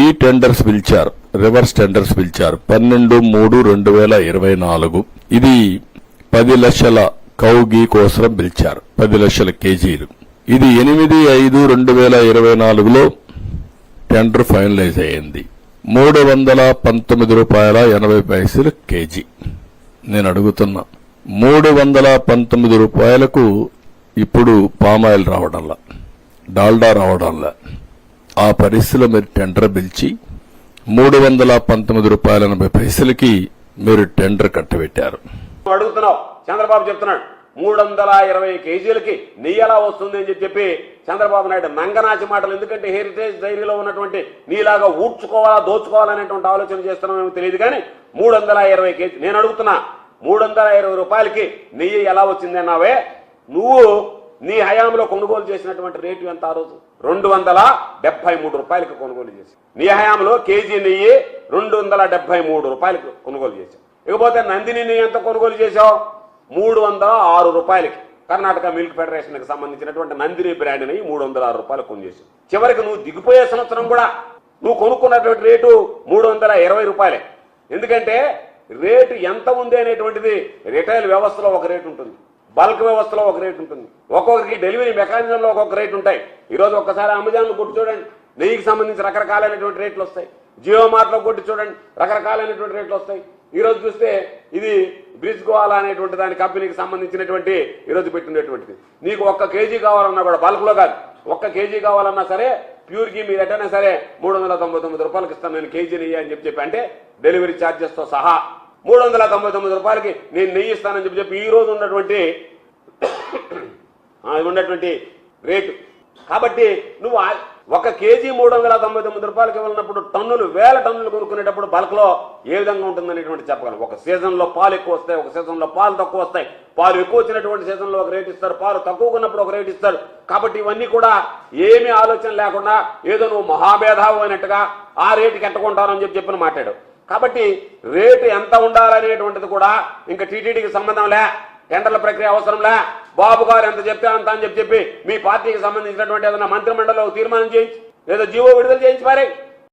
ఈ టెండర్స్ పిలిచారు reverse tenders పిలిచారు. పన్నెండు మూడు రెండు వేల ఇరవై నాలుగు. ఇది పది లక్షల కౌగి కోసం పిలిచారు పది లక్షల కేజీలు. ఇది ఎనిమిది ఐదు రెండు వేల ఇరవై నాలుగులో టెండర్ ఫైనలైజ్ అయ్యింది. మూడు వందల పంతొమ్మిది రూపాయల ఎనభై పైసలు కేజీ. నేను అడుగుతున్నా మూడు వందల పంతొమ్మిది రూపాయలకు ఇప్పుడు పామాయిల్ రావడంలా డాల్డా రావడంలా. ఆ పరిస్థితిలో మీరు టెండర్ పిలిచి మూడు వందల పంతొమ్మిది రూపాయల ఎనభై పైసలకి మీరు టెండర్ కట్టబెట్టారు. నువ్వు అడుగుతున్నావు. చంద్రబాబు చెప్తున్నాడు. మూడు వందల ఇరవై కేజీలకి నెయ్యి ఎలా వస్తుంది అని చెప్పి చంద్రబాబు నాయుడు నంగనాచి మాటలు. ఎందుకంటే హెరిటేజ్ డైరీలో ఉన్నటువంటి నీలాగా ఊడ్చుకోవాలా దోచుకోవాలనేటువంటి ఆలోచన చేస్తున్నామేమో తెలియదు కానీ మూడు వందల ఇరవై కేజీ నేను అడుగుతున్నా. మూడు వందల ఇరవై రూపాయలకి నెయ్యి ఎలా వచ్చింది అన్నావే? నువ్వు నీ హయాంలో కొనుగోలు చేసినటువంటి రేటు ఎంత ఆ రోజు? రెండు వందల డెబ్బై మూడు రూపాయలకు కొనుగోలు చేసి నీ హయాంలో కేజీ నెయ్యి రెండు వందల డెబ్బై మూడు రూపాయలకు కొనుగోలు చేశావు ఇకపోతే నందిని నెయ్యి ఎంత కొనుగోలు చేశావు? మూడు వందల ఆరు రూపాయలకి. కర్ణాటక మిల్క్ ఫెడరేషన్కి సంబంధించినటువంటి నందిని బ్రాండ్ నెయ్యి మూడు వందల ఆరు రూపాయలు కొనిచేసావు చివరికి నువ్వు దిగిపోయే సంవత్సరం కూడా నువ్వు కొనుక్కున్నటువంటి రేటు మూడు వందల ఇరవై రూపాయలే. ఎందుకంటే రేటు ఎంత ఉంది అనేటువంటిది రిటైల్ వ్యవస్థలో ఒక రేటు ఉంటుంది. బల్క్ వ్యవస్థలో ఒక రేటు ఉంటుంది. ఒక్కొక్కరికి డెలివరీ మెకానిజంలో ఒక్కొక్క రేటు ఉంటాయి. ఈరోజు ఒక్కసారి అమెజాన్ కొట్టి చూడండి. నెయ్యికి సంబంధించి రకరకాలైనటువంటి రేట్లు వస్తాయి. జియో మార్ట్లో కొట్టి చూడండి. రకరకాలైనటువంటి రేట్లు వస్తాయి. ఈరోజు చూస్తే ఇది బ్రిడ్జ్ గోవాలా అనేటువంటి దాని కంపెనీకి సంబంధించినటువంటి ఈరోజు పెట్టినటువంటిది. నీకు ఒక్క కేజీ కావాలన్నా కూడా బల్క్లో కాదు. ఒక్క కేజీ కావాలన్నా సరే ప్యూర్కి మీరు ఎట్టైనా సరే మూడు వందల తొంభై తొమ్మిది రూపాయలకి ఇస్తాను నేను కేజీ నెయ్యి అని చెప్పి చెప్పి. అంటే డెలివరీ ఛార్జెస్తో సహా మూడు వందల తొంభై తొమ్మిది రూపాయలకి నేను నెయ్యి ఇస్తానని చెప్పి చెప్పి ఈ రోజు ఉన్నటువంటి ఉన్నటువంటి రేటు. కాబట్టి నువ్వు ఒక కేజీ మూడు వందల తొంభై తొమ్మిది రూపాయలకి వెళ్ళినప్పుడు టన్నులు వేల టన్నులు కొనుక్కునేటప్పుడు బల్క్లో ఏ విధంగా ఉంటుందనేటువంటి చెప్పగలం ఒక సీజన్లో పాలు ఎక్కువ వస్తాయి ఒక సీజన్లో పాలు తక్కువ వస్తాయి. పాలు ఎక్కువ వచ్చినటువంటి సీజన్లో ఒక రేట్ ఇస్తారు పాలు తక్కువ ఉన్నప్పుడు ఒక రేట్ ఇస్తారు. కాబట్టి ఇవన్నీ కూడా ఏమీ ఆలోచన లేకుండా ఏదో నువ్వు మహాభేదావు అయినట్టుగా ఆ రేటుకి ఎట్టుకుంటానని చెప్పి చెప్పిన మాట్లాడు. కాబట్టి రేటు ఎంత ఉండాలనేటువంటిది కూడా ఇంకా టీటీడీకి సంబంధం లే టెండర్ల ప్రక్రియ అవసరంలే బాబు గారు ఎంత చెప్తే అంత అని చెప్పి చెప్పి మీ పార్టీకి సంబంధించినటువంటి ఏదైనా మంత్రిమండలిలో తీర్మానం చేయించి లేదా జీవో విడుదల చేయించి పారే